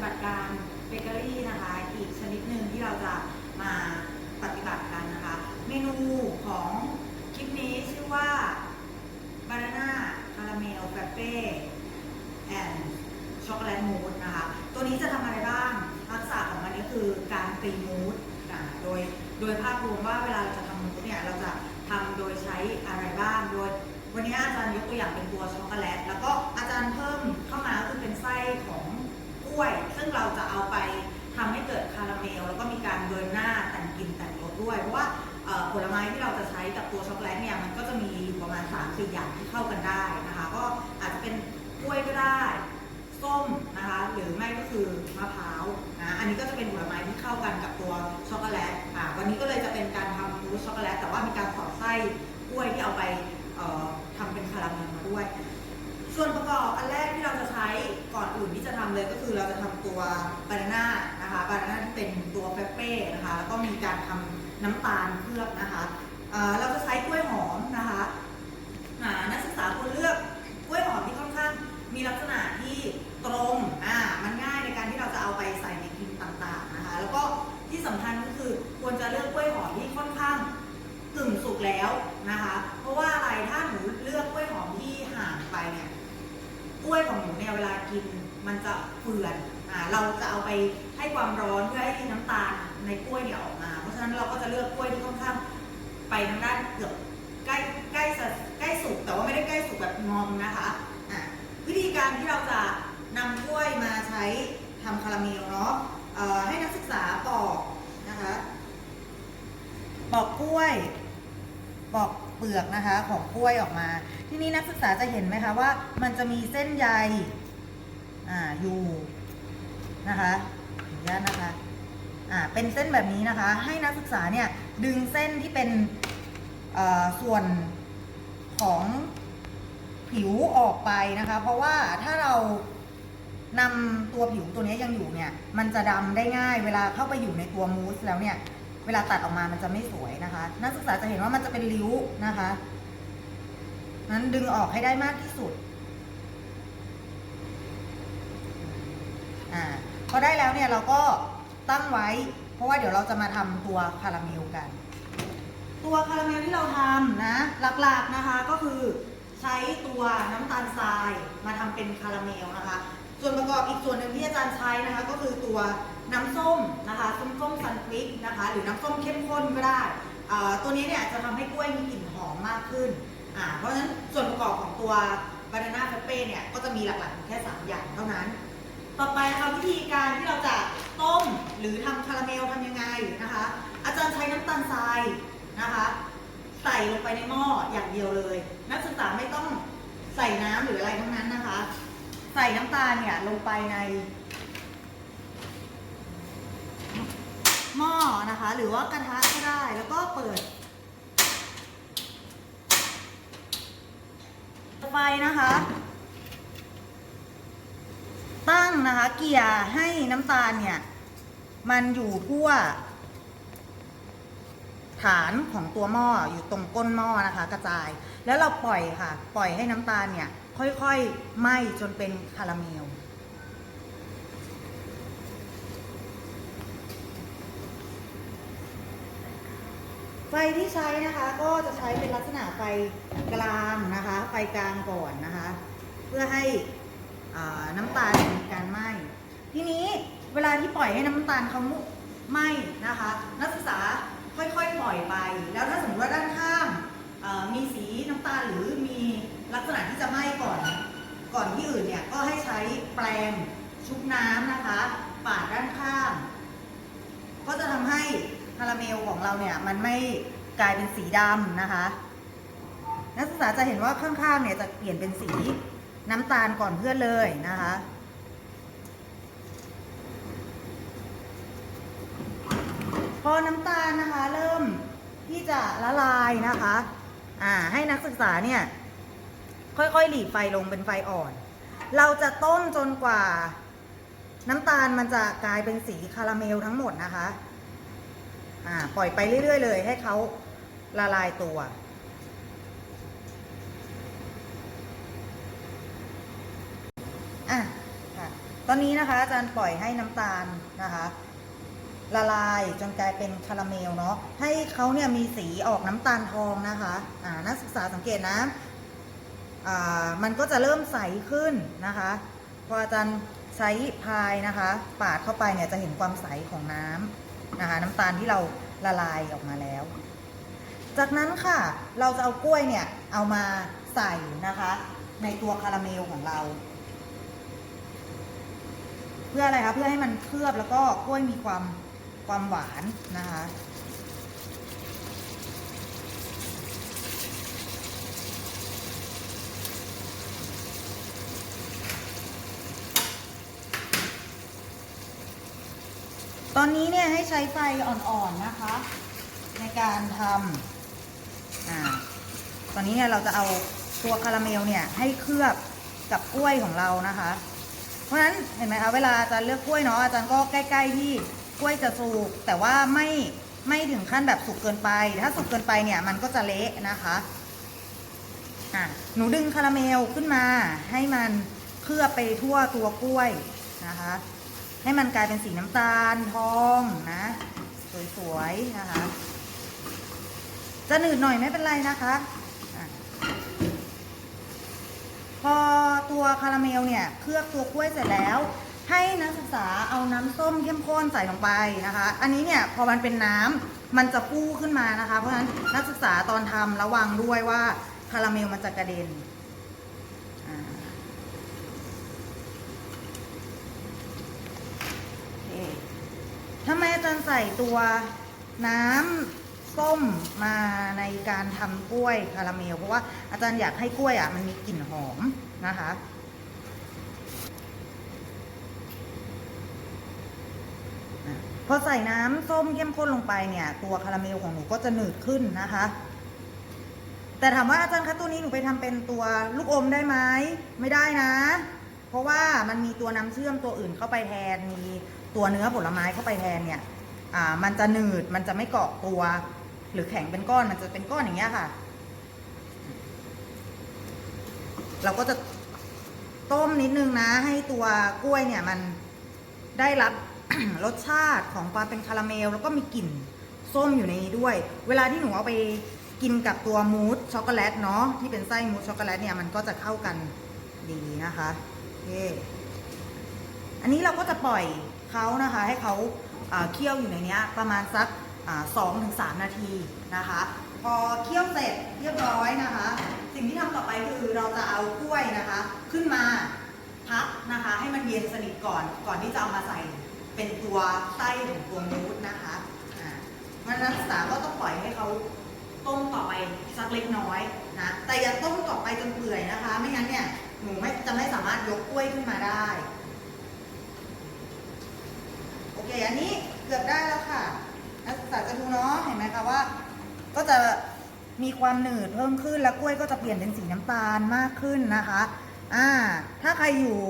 ฏิบัติการเบเกอรี่นะคะอีกชนิดหนึ่งที่เราจะมาปฏิบัติกันนะคะ เมนูของคลิปนี้ชื่อว่า Banana Caramel Frappe and Chocolate Mousse นะคะ ตัวนี้จะทำอะไรบ้างลักษณะของมันก็คือการปรีมูสนะโดยโดยภาพรวมว่าเวลาเราจะทำมูสเนี่ยเราจะทำโดยใช้อะไรบ้างโดยวันนี้อาจารย์ยกตัวอย่างเป็นตัวช็อกโกแลต แล้วก็อาจารย์เพิ่มเข้ามาก็คือเป็นไส้ของ วย ซึ่งเราจะเอาไปทำให้เกิดคาราเมล แล้วก็มีการเบิร์นหน้าแต่งกลิ่นแต่งรสด้วย เพราะว่าผลไม้ที่เราจะใช้กับตัวช็อกโกแลตเนี่ยมันก็จะมีอยู่ประมาณ3ามสี่อย่างที่เข้ากันได้นะคะ ก็อาจจะเป็นกล้วยก็ได้ส้มนะคะหรือไม่ก็คือมะพร้าวนะอันนี้ก็จะเป็นผลไม้ที่เข้ากันกับตัวช็อกโกแลตอ่าวันนี้ก็เลยจะเป็นการทำมูสช็อกโกแลตแต่ว่ามีการสอดไส้กล้วยที่เอาไปทำเป็นคาราเมลมาด้วย ส่วนประกอบอันแรกที่เราจะใช้ ก่อนอื่นที่จะทำเลยก็คือเราจะทำตัวบานาน่านะคะบานาน่าที่เป็นตัวเฟเป้นะคะแล้วก็มีการทำน้ำตาลเคลือบนะคะเราจะใช้กล้วยหอมนะคะอ่านักศึกษาควรเลือกกล้วยหอมที่ค่อนข้างมีลักษณะที่ตรงอ่ามันง่ายในการที่เราจะเอาไปใส่ในกินต่างๆนะคะแล้วก็ที่สำคัญก็คือควรจะเลือกกล้วยหอมที่ค่อนข้างกึ่งสุกแล้วนะคะ ของหนูเนี่ยเวลากินมันจะเฟื่อนอ่าเราจะเอาไปให้ความร้อนเพื่อให้น้ำตาลในกล้วยเนี่ยออกมา เพราะฉะนั้นเราก็จะเลือกกล้วยที่ค่อนข้างไปทางด้านเกือบใกล้ใกล้ใกล้สุกแต่ว่าไม่ได้ใกล้สุกแบบงอมนะคะอะวิธีการที่เราจะนำกล้วยมาใช้ทำคาราเมลเนาะเอ่อให้นักศึกษาปอกนะคะปอกกล้วยปอก เปลือกนะคะของกล้วยออกมา ที่นี้นักศึกษาจะเห็นไหมคะว่า มันจะมีเส้นใยอ่าอยู่นะคะอนุญาตนะคะอ่าเป็นเส้นแบบนี้นะคะ ให้นักศึกษาเนี่ยดึงเส้นที่เป็นส่วนของผิวออกไปนะคะ เพราะว่าถ้าเรานำตัวผิวตัวนี้ยังอยู่เนี่ย มันจะดำได้ง่าย เวลาเข้าไปอยู่ในตัวมูสแล้วเนี่ย เวลาตัดออกมามันจะไม่สวยนะคะ นักศึกษาจะเห็นว่ามันจะเป็นริ้วนะคะ นั้นดึงออกให้ได้มากที่สุดอ่าพอได้แล้วเนี่ยเราก็ตั้งไว้ เพราะว่าเดี๋ยวเราจะมาทำตัวคาราเมลกัน ตัวคาราเมลที่เราทำนะหลักๆนะคะก็คือใช้ตัวน้ำตาลทรายมาทำเป็นคาราเมลนะคะ อบอีกส่วนหนึ่งที่อาจารย์ใช้นะคะ ก็คือตัวน้ำส้มนะคะส้มส้มซันพริกนะคะ หรือน้ำส้มเข้มข้นก็ได้ตัวนี้เนี่ยจะทำให้กล้วยมีกลิ่นหอมมากขึ้นเพราะฉะนั้นส่วนประกอบของตัวบานาน่าเฟเป้เนี่ยก็จะมีหลักๆแค่ 3 อย่างเท่านั้น ต่อไปนะคะวิธีการที่เราจะต้มหรือทำคาราเมลทำยังไงนะคะ อาจารย์ใช้น้ำตาลทรายนะคะใส่ลงไปในหม้ออย่างเดียวเลย นักศึกษาไม่ต้องใส่น้ำหรืออะไรทั้งนั้นนะคะ ใส่น้ำตาลเนี่ยลงไปในหม้อนะคะ หรือว่ากระทะก็ได้แล้วก็เปิดไฟนะคะ ตั้งนะคะ เกี่ยให้น้ำตาลเนี่ย มันอยู่ทั่ว ฐานของตัวหม้ออยู่ตรงก้นหม้อนะคะ กระจาย แล้วเราปล่อยค่ะ ปล่อยให้น้ำตาลเนี่ย ค่อยๆไหม้จนเป็นคาราเมล ไฟที่ใช้นะคะก็จะใช้เป็นลักษณะไฟกลางนะคะ ไฟกลางก่อนนะคะ เพื่อให้น้ำตาลมีการไหม้ทีนี้เวลาที่ปล่อยให้น้ำตาลเขาไหม้นะคะ นักศึกษาค่อยๆปล่อยไป แล้วถ้าสมมติว่าด้านข้างเอ่อมีสีน้ำตาลหรือมีลักษณะที่จะไหม้ก่อน ก่อนที่อื่นเนี่ยก็ให้ใช้แปรงชุบน้ำนะคะ ปาดด้านข้าง ก็จะทำให้คาราเมลของเราเนี่ย มันไม่กลายเป็นสีดำนะคะ นักศึกษาจะเห็นว่าข้างๆเนี่ยจะเปลี่ยนเป็นสีน้ำตาลก่อนเพื่อนเลยนะคะพอน้ำตาลนะคะ เริ่มที่จะละลายนะคะ อ่าให้นักศึกษาเนี่ย ค่อยๆ หลีไฟลงเป็นไฟอ่อน เราจะต้มจนกว่า น้ำตาลมันจะกลายเป็นสีคาราเมลทั้งหมดนะคะ อ่า ปล่อยไปเรื่อย ๆ เลย ให้เขาละลายตัว อะค่ะ ตอนนี้นะคะ อาจารย์ปล่อยให้น้ำตาลนะคะละลายจนกลายเป็นคาราเมลเนาะให้เขาเนี่ยมีสีออกน้ำตาลทองนะคะ อ่านักศึกษาสังเกตนะ มันก็จะเริ่มใสขึ้นนะคะ พออาจารย์ใช้พายนะคะ ปาดเข้าไปเนี่ยจะเห็นความใสของน้ำนะคะ น้ำตาลที่เราละลายออกมาแล้ว จากนั้นค่ะเราจะเอากล้วยเนี่ยเอามาใส่นะคะ ในตัวคาราเมลของเรา เพื่ออะไรคะเพื่อให้มันเคลือบแล้วก็กล้วยมีความความหวานนะคะ อนนี้เนี่ยให้ใช้ไฟอ่อนๆนะคะ ในการทำอ่าตอนนี้เนี่ยเราจะเอาตัวคาราเมลเนี่ยให้เคลือบกับกล้วยของเรานะคะ เพราะฉะนั้นเห็นไหมคะเวลาอาจารย์เลือกกล้วยเนาะอาจารย์ก็ใกล้ ๆ ที่กล้วยจะสุกแต่ว่าไม่ไม่ถึงขั้นแบบสุกเกินไป ถ้าสุกเกินไปเนี่ยมันก็จะเละนะคะอะหนูดึงคาราเมลขึ้นมาให้มันเคลือบไปทั่วตัวกล้วยนะคะ ให้มันกลายเป็นสีน้ำตาลทองนะ สวยๆนะคะ จะหนืดหน่อยไม่เป็นไรนะคะอะพอตัวคาราเมลเนี่ยเคลือบตัวกล้วยเสร็จแล้ว ให้นักศึกษาเอาน้ำส้มเข้มข้นใส่ลงไปนะคะ อันนี้เนี่ยพอมันเป็นน้ำมันจะฟูขึ้นมานะคะ เพราะฉะนั้นนักศึกษาตอนทำระวังด้วยว่าคาราเมลมันจะกระเด็นอ่าโอเคทำไมอาจารย์ ใส่ตัวน้ำส้มมาในการทำกล้วยคาราเมล เพราะว่าอาจารย์อยากให้กล้วยอะมันมีกลิ่นหอมนะคะพอใส่น้ำส้มเข้มข้นลงไปเนี่ย ตัวคาราเมลของหนูก็จะหนืดขึ้นนะคะ แต่ถามว่าอาจารย์คะตัวนี้หนูไปทำเป็นตัวลูกอมได้ไหมไม่ได้นะ เพราะว่ามันมีตัวน้ำเชื่อมตัวอื่นเข้าไปแทนมีตัวเนื้อผลไม้เข้าไปแทนเนี่ย อ่ามันจะหนืดมันจะไม่เกาะตัว หรือแข็งเป็นก้อนมันจะเป็นก้อนอย่างเงี้ยค่ะ เราก็จะต้มนิดนึงนะ ให้ตัวกล้วยเนี่ยมันได้รับรสชาติของความเป็นคาราเมล แล้วก็มีกลิ่นส้มอยู่ในนี้ด้วย เวลาที่หนูเอาไปกินกับตัวมูสช็อกโกแลตเนาะที่เป็นไส้มูสช็อกโกแลตเนี่ยมันก็จะเข้ากันดีนะคะโอเคอันนี้เราก็จะปล่อยเขานะคะ ให้เขา เคี่ยวอยู่ในนี้ประมาณสักสองถึงสามนาทีนะคะ พอเคี่ยวเสร็จเรียบร้อยนะคะ สิ่งที่ทำต่อไปคือเราจะเอากล้วยนะคะ ขึ้นมาพักนะคะให้มันเย็นสนิทก่อนก่อนที่จะเอามาใส่เป็นตัวไส้ของตัวมูสนะคะอ่าเพราะนักศึกษาก็ต้องปล่อยให้เขาต้มต่อไปสักเล็กน้อยนะแต่อย่าต้มต่อไปจนเปื่อยนะคะ ไม่งั้นเนี่ยหนูไม่จะไม่สามารถยกกล้วยขึ้นมาได้ โอเคอันนี้เกือบได้แล้วค่ะนักศึกษาจะดูเนาะเห็นไหมคะว่า ก็จะมีความหนืดเพิ่มขึ้นแล้วกล้วยก็จะเปลี่ยนเป็นสีน้ำตาลมากขึ้นนะคะอ่าถ้าใครอยู่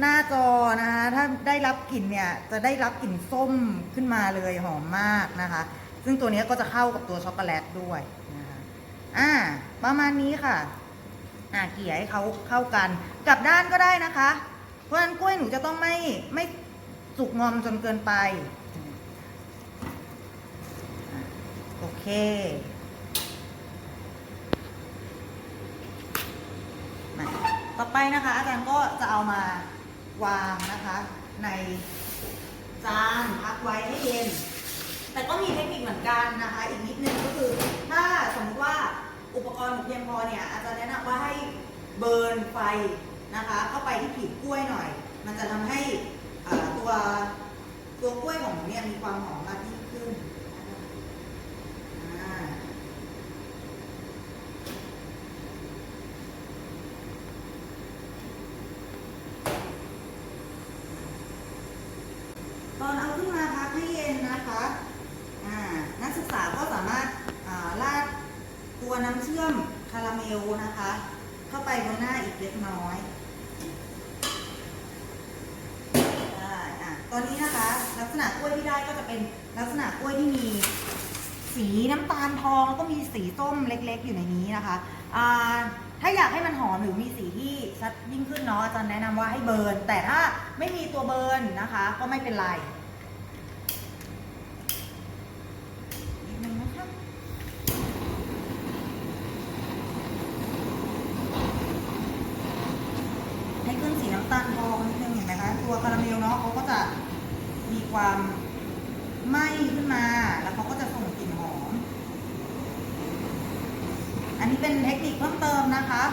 หน้าจอนะคะถ้าได้รับกลิ่นเนี่ยจะได้รับกลิ่นส้มขึ้นมาเลยหอมมากนะคะ ซึ่งตัวนี้ก็จะเข้ากับตัวช็อกโกแลตด้วยนะคะอ่าประมาณนี้ค่ะอ่าเกี่ยให้เขาเข้ากันกลับด้านก็ได้นะคะ เพราะฉะนั้นกล้วยหนูจะต้องไม่ไม่ สุกงอมจนเกินไป โอเค ต่อไปนะคะ อาจารย์ก็จะเอามาวางนะคะ ในจานพักไว้ให้เย็น แต่ก็มีเทคนิคเหมือนกันนะคะ อีกนิดนึงก็คือ ถ้าสมมติว่าอุปกรณ์หนูเพียงพอเนี่ย อาจารย์แนะนำว่าให้เบิร์นไฟนะคะ เข้าไปที่ผิวกล้วยหน่อย มันจะทำให้ ตัวตัวกล้วยของหนูเนี่ยมีความหอมมากยิ่งขึ้นตอนเอาขึ้นมาพักให้เย็นนะคะนักศึกษาก็สามารถาราดตัวน้ำเชื่อมคาราเมลนะคะ เข้าไปบนหน้าอีกเล็กน้อยได้อะ ตอนนี้นะคะ ลักษณะกล้วยที่ได้ก็จะเป็นลักษณะกล้วยที่มีสีน้ำตาลทองแล้วก็มีสีส้มเล็ก ๆ อยู่ในนี้นะคะถ้าอยากให้มันหอมหรือมีสีที่ชัดยิ่งขึ้นเนาะอาจารย์แนะนำว่าให้เบิร์นแต่ถ้าไม่มีตัวเบิร์นนะคะ ก็ไม่เป็นไรนิดนึงนะคะให้ขึ้นสีน้ำตาลทองนิดนึงเห็นไหมคะ ตัวคาราเมลเนาะเขาก็จะมี ความไหม้ขึ้นมา แล้วเขาก็จะส่งกลิ่นหอม อันนี้เป็นเทคนิคเพิ่มเติมนะคะ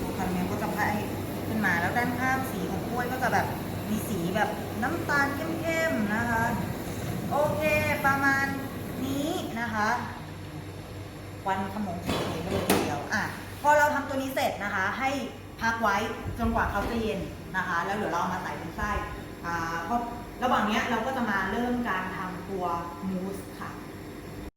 ตัวคาราเมลก็จะไล่ขึ้นมาแล้วด้านข้างสีของกล้วยก็จะแบบมีสีแบบน้ำตาลเข้มๆนะคะ โอเคประมาณนี้นะคะวันขมงเฉยๆเลยทีเดียวอะพอเราทำตัวนี้เสร็จนะคะ ให้พักไว้จนกว่าเขาจะเย็นนะคะ แล้วเดี๋ยวเราเอามาใส่เป็นไส้อ่าเพราะระหว่างเนี้ยเราก็จะมาเริ่มการทำตัวมูส